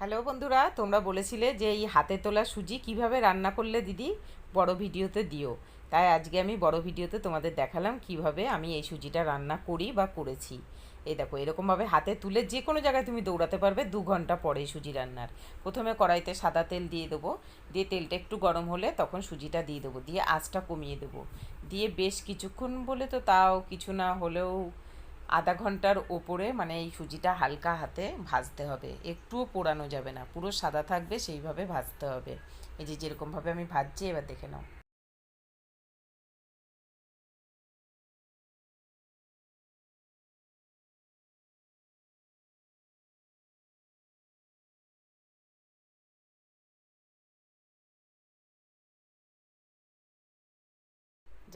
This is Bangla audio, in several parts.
হ্যালো বন্ধুরা, তোমরা বলেছিলে যে এই হাতে তোলা সুজি কীভাবে রান্না করলে দিদি? বড় ভিডিওতে দিও। তাই আজকে আমি বড় ভিডিওতে তোমাদের দেখালাম কীভাবে আমি এই সুজিটা রান্না করি বা করেছি। এই দেখো, এরকমভাবে হাতে তুলে যে কোনো জায়গায় তুমি দৌড়াতে পারবে দু ঘণ্টা পরে সুজি রান্নার। প্রথমে কড়াইতে সাদা তেল দিয়ে দেবো। দিয়ে তেলটা একটু গরম হলে তখন সুজিটা দিয়ে দেবো। দিয়ে আঁচটা কমিয়ে দেবো। দিয়ে বেশ কিছুক্ষণ বলে তো তাও কিছু না হলেও আধা ঘণ্টার ওপরে মানে এই সুজিটা হালকা হাতে ভাজতে হবে। একটুও পোড়ানো যাবে না, পুরো সাদা থাকবে সেইভাবে ভাজতে হবে। এই যে যেরকমভাবে আমি ভাজছি, এবার দেখে নাও।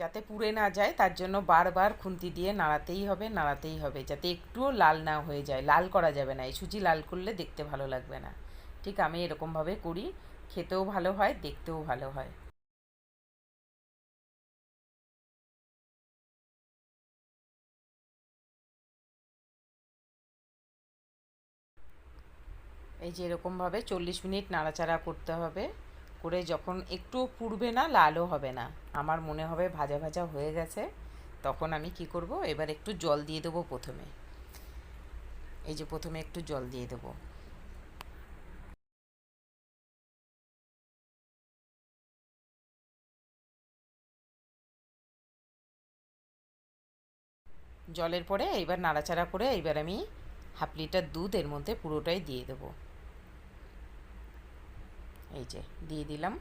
যাতে পুড়ে না যায়, তার জন্য বারবার খুন্তি দিয়ে নাড়াতেই হবে নাড়াতেই হবে, যাতে একটুও লাল না হয়ে যায়। লাল করা যাবে না, এই সুজি লাল করলে দেখতে ভালো লাগবে না। ঠিক আমি এরকমভাবে করি, খেতেও ভালো হয়, দেখতেও ভালো হয়। এই যে এরকমভাবে চল্লিশ মিনিট নাড়াচাড়া করতে হবে। করে যখন একটু পুড়বে না, লালও হবে না। আমার মনে হবে ভাজা ভাজা হয়ে গেছে। তখন আমি কি করব? এবার একটু জল দিয়ে দেবো প্রথমে। এই যে প্রথমে একটু জল দিয়ে দেবো। জলের পরে এইবার নাড়াচাড়া করে এইবার আমি হাফ লিটার দুধ এর মধ্যে পুরোটাই দিয়ে দেবো। এই যে, দিয়ে দিলাম।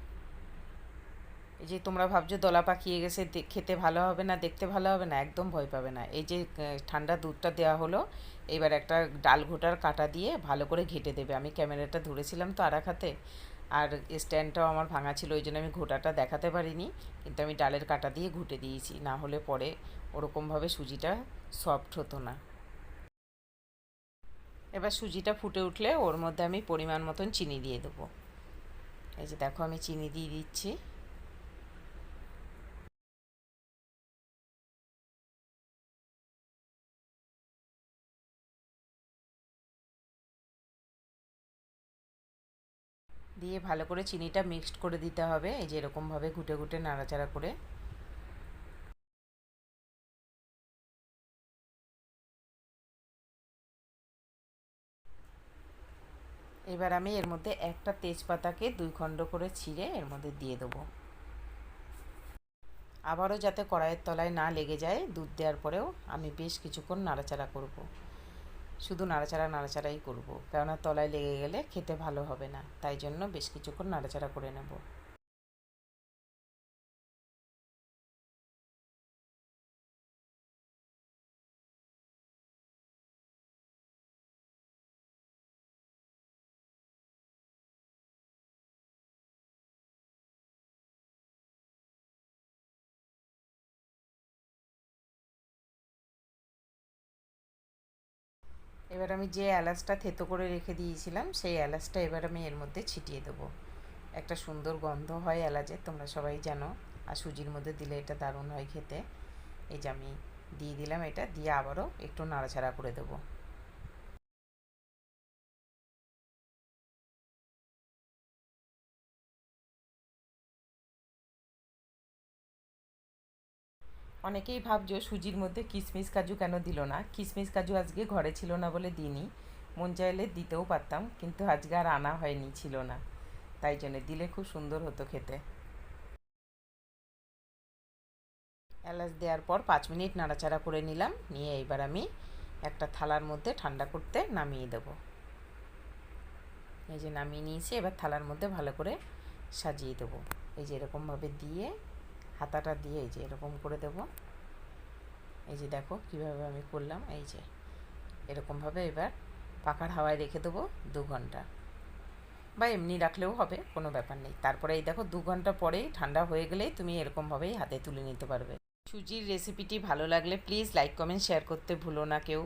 এই যে তোমরা ভাবছ দলা পাকিয়ে গেছে খেতে ভালো হবে না, দেখতে ভালো হবে না, একদম ভয় পাবে না। এই যে ঠান্ডা দুধটা দেওয়া হলো, এবার একটা ডাল ঘোটার কাটা দিয়ে ভালো করে ঘেটে দেবে। আমি ক্যামেরাটা ধরেছিলাম তো আর হাতে আর স্ট্যান্ডটাও আমার ভাঙা ছিল, ওই জন্য আমি ঘোটাটা দেখাতে পারিনি, কিন্তু আমি ডালের কাটা দিয়ে ঘুটে দিয়েছি। না হলে পরে ওরকমভাবে সুজিটা সফট হতো না। এবার সুজিটা ফুটে উঠলে ওর মধ্যে আমি পরিমাণ মতন চিনি দিয়ে দেবো। এই যে দেখো আমি চিনি দিয়ে দিচ্ছি। দিয়ে ভালো করে চিনিটা মিক্সড করে দিতে হবে, এই যে এরকমভাবে ঘুটে ঘুটে নাড়াচাড়া করে। এবার আমি এর মধ্যে একটা তেজপাতাকে দুই খণ্ড করে ছিঁড়ে এর মধ্যে দিয়ে দেবো আবারও যাতে কড়াইয়ের তলায় না লেগে যায়, দুধ দেওয়ার পরেও আমি বেশ কিছুক্ষণ নাড়াচাড়া করব। শুধু নাড়াচাড়া, নাড়াচাড়াই করব। কেননা তলায় লেগে গেলে খেতে ভালো হবে না, তাই জন্য বেশ কিছুক্ষণ নাড়াচাড়া করে নেব এবার আমি যে এলাচটা থেতো করে রেখে দিয়েছিলাম, সেই এলাচটা এবার আমি এর মধ্যে ছিটিয়ে দেবো। একটা সুন্দর গন্ধ হয় এলাচে, তোমরা সবাই জানো। আর সুজির মধ্যে দিলে এটা দারুণ হয় খেতে। এই যে আমি দিয়ে দিলাম এটা, দিয়ে আবারও একটু নাড়াচাড়া করে দেবো। অনেকেই ভাবছ সুজির মধ্যে কিশমিশ কাজু কেন দিল না? কিশমিশ কাজু আজকে ঘরে ছিল না বলে দিইনি। মন চাইলে দিতেও পারতাম, কিন্তু আজকে আর আনা হয়নি, ছিল না। তাই জন্য দিলে খুব সুন্দর হতো খেতে। এলাচ দেওয়ার পর পাঁচ মিনিট নাড়াচাড়া করে নিলাম। নিয়ে এবার আমি একটা থালার মধ্যে ঠান্ডা করতে নামিয়ে দেব। এই যে নামিয়ে নিয়েছি, এবার থালার মধ্যে ভালো করে সাজিয়ে দেবো। এই যে এরকমভাবে দিয়ে হাতাটা দিয়ে এই যে এরকম করে দেব। এই যে দেখো কীভাবে আমি করলাম, এই যে এরকমভাবে এবার পাখার হাওয়ায় রেখে দেবো দু ঘণ্টা। বা এমনি রাখলেও হবে, কোনো ব্যাপার নেই। তারপরে এই দেখো দু ঘণ্টা পরেই ঠান্ডা হয়ে গেলেই তুমি এরকমভাবেই হাতে তুলে নিতে পারবে। সুজির রেসিপিটি ভালো লাগলে প্লিজ লাইক কমেন্ট শেয়ার করতে ভুলো না কেউ।